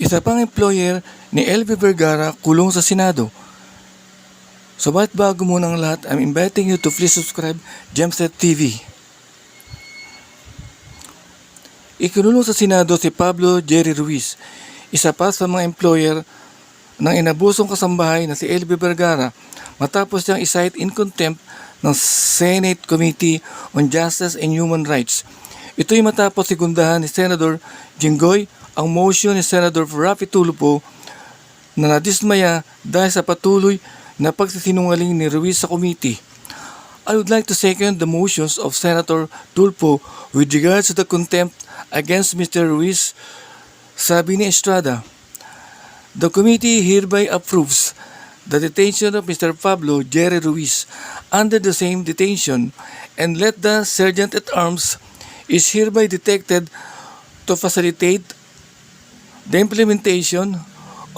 Isa pang employer ni LV Vergara kulong sa Senado. Subalit bago muna ang lahat, I'm inviting you to please subscribe Gemset TV. Ikinulong sa Senado si Pablo Jerry Ruiz, isa pa sa mga employer ng inabusong kasambahay na si LV Vergara matapos siyang isight in contempt ng Senate Committee on Justice and Human Rights. Ito'y matapos sigundahan ni Senator Jinggoy ang motion ni Senator Rafi Tulfo na nadismaya dahil sa patuloy na pagsisinungaling ni Ruiz sa committee. I would like to second the motions of Senator Tulfo with regards to the contempt against Mr. Ruiz, sabi ni Estrada. The committee hereby approves the detention of Mr. Pablo Jerry Ruiz under the same detention and let the Sergeant at Arms is hereby detected to facilitate the implementation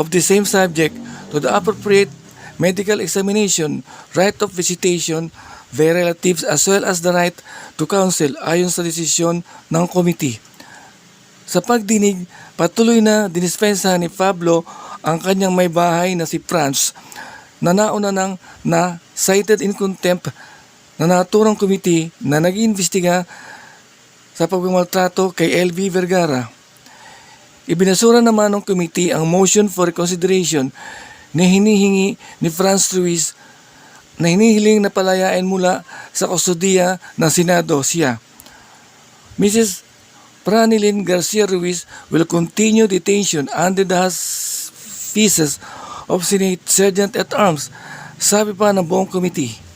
of the same subject to the appropriate medical examination, right of visitation, their relatives as well as the right to counsel ayon sa desisyon ng committee. Sa pagdinig, patuloy na dinispensa ni Pablo ang kanyang may bahay na si Franz na nauna nang na cited in contempt na naturang committee na nag-iimbestiga sa pagmamaltrato kay LV Vergara. Ibinasura naman ng committee ang motion for reconsideration na hinihingi ni Franz Ruiz na hinihiling na palayain mula sa kustodiya ng Senado siya. Mrs. Pranilin Garcia Ruiz will continue detention under the auspices of Senate Sergeant at Arms, sabi pa ng buong committee.